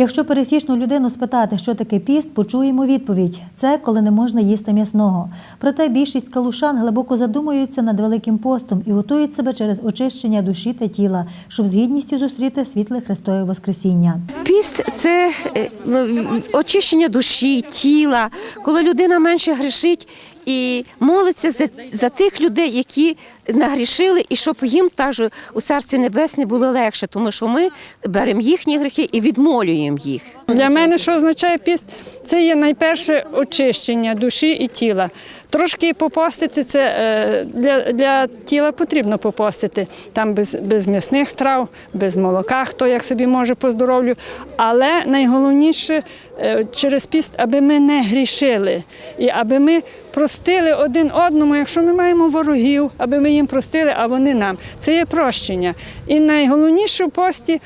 Якщо пересічну людину спитати, що таке піст, почуємо відповідь: це коли не можна їсти м'ясного. Проте більшість калушан глибоко задумуються над великим постом і готують себе через очищення душі та тіла, щоб з гідністю зустріти світле Христове Воскресіння. Піст це е, ну, очищення душі, тіла, коли людина менше грішить і молиться за, за тих людей, які нагрішили, і щоб їм також у серці небесне було легше, тому що ми беремо їхні гріхи і відмолюємо їх. Для мене що означає піст? Це є найперше очищення душі і тіла. Трошки попостити це е, для, для тіла потрібно попостити. Там без, без м'ясних страв, без молока, хто як собі може по здоров'ю. Але найголовніше е, через піст, аби ми не грішили і аби ми простили один одному, якщо ми маємо ворогів, аби ми їм простили, а вони нам. Це є прощення. І найголовніше в пості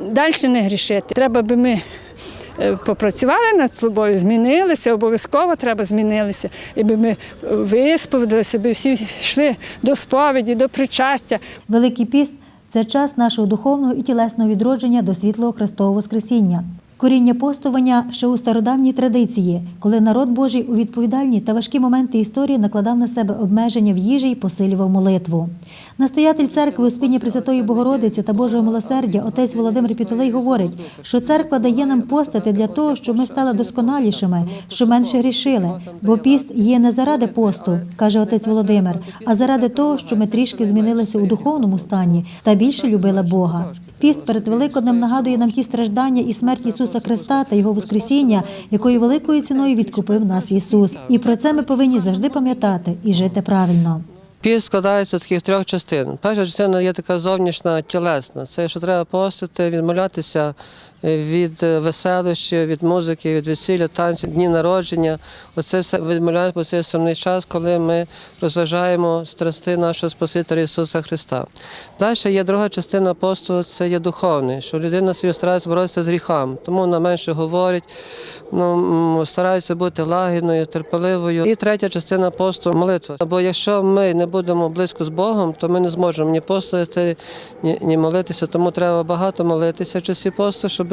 далі не грішити. Треба би ми попрацювали над собою, змінилися, обов'язково треба змінилися. І би ми висповідалися, би всі йшли до сповіді, до причастя. Великий піст це час нашого духовного і тілесного відродження до світлого Христового Воскресіння. Коріння постування ще у стародавній традиції, коли народ Божий у відповідальні та важкі моменти історії накладав на себе обмеження в їжі і посилював молитву. Настоятель церкви Успіння Пресвятої Богородиці та Божого милосердя отець Володимир Пітолей говорить, що церква дає нам постати для того, щоб ми стали досконалішими, щоб менше грішили. Бо піст є не заради посту, каже отець Володимир, а заради того, щоб ми трішки змінилися у духовному стані та більше любили Бога. Піст перед Великоднем нагадує нам ті страждання і смерть Ісуса Христа та Його Воскресіння, якою великою ціною відкупив нас Ісус. І про це ми повинні завжди пам'ятати і жити правильно. Піст складається з таких трьох частин. Перша частина є така зовнішня тілесна. Це що треба постити, відмовлятися від е, веселощів, від музики, від весілля, танців, дні народження. Оце все відмовляється по цей сумний час, коли ми розважаємо страсти нашого Спасителя Ісуса Христа. Далі є друга частина посту, це є духовний, що людина собі старається боротися з гріхом, тому вона менше говорить, ну, старається бути лагідною, терпеливою. І третя частина посту молитва. Бо якщо ми не будемо близько з Богом, то ми не зможемо ні постити, ні, ні молитися. Тому треба багато молитися в часі посту, щоб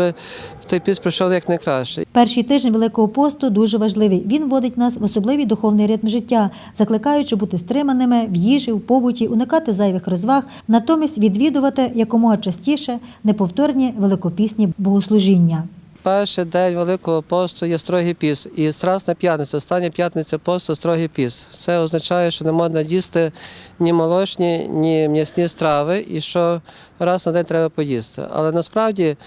той піст пройшов як найкраще. Перший тиждень Великого посту дуже важливий. Він вводить нас в особливий духовний ритм життя, закликаючи бути стриманими в їжі, в побуті, уникати зайвих розваг, натомість відвідувати якомога частіше неповторні великопісні богослужіння. Перший день Великого посту є строгий піс. І Страсна п'ятниця, остання п'ятниця посту строгий піс. Це означає, що не можна їсти ні молочні, ні м'ясні страви, і що раз на день треба поїсти. Але насправді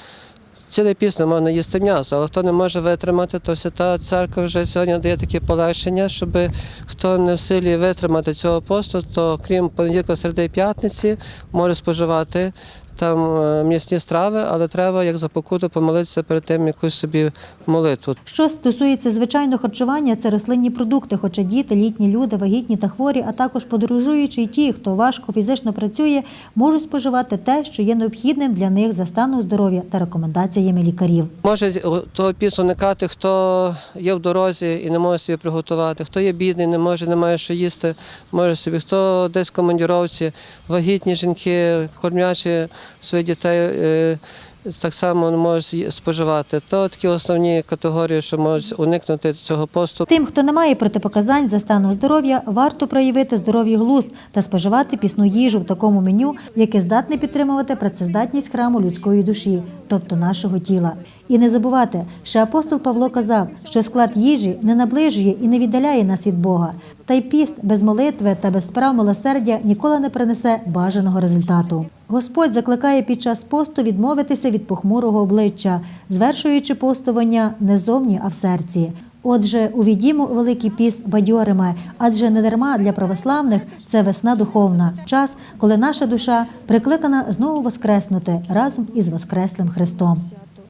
цілий піс не можна їсти м'ясо, але хто не може витримати, то свята церква вже сьогодні дає такі полегшення, щоб хто не в силі витримати цього посту, то крім понеділка, середи і п'ятниці, може споживати там е, м'ясні страви, але треба як за покуту помолитися перед тим якусь собі молитву. Що стосується звичайного харчування, це рослинні продукти, хоча діти, літні люди, вагітні та хворі, а також подорожуючі і ті, хто важко фізично працює, можуть споживати те, що є необхідним для них за станом здоров'я та рекомендаціями лікарів. Може того пісу уникати, хто є в дорозі і не може собі приготувати, хто є бідний, не може, не має що їсти, може собі, хто десь в командіровці, вагітні жінки, кормячі своїх дітей. е, Так само можуть споживати. То такі основні категорії, що можуть уникнути цього посту. Тим, хто не має протипоказань за станом здоров'я, варто проявити здоров'я глузд та споживати пісну їжу в такому меню, яке здатне підтримувати працездатність храму людської душі, тобто нашого тіла. І не забувати, що апостол Павло казав, що склад їжі не наближує і не віддаляє нас від Бога. Та й піст без молитви та без справ милосердя ніколи не принесе бажаного результату. Господь закликає під час посту відмовитися від похмурого обличчя, звершуючи постування не зовні, а в серці. Отже, увідімо Великий піст бадьорими, адже не дарма для православних це весна духовна, час, коли наша душа прикликана знову воскреснути разом із Воскреслим Христом.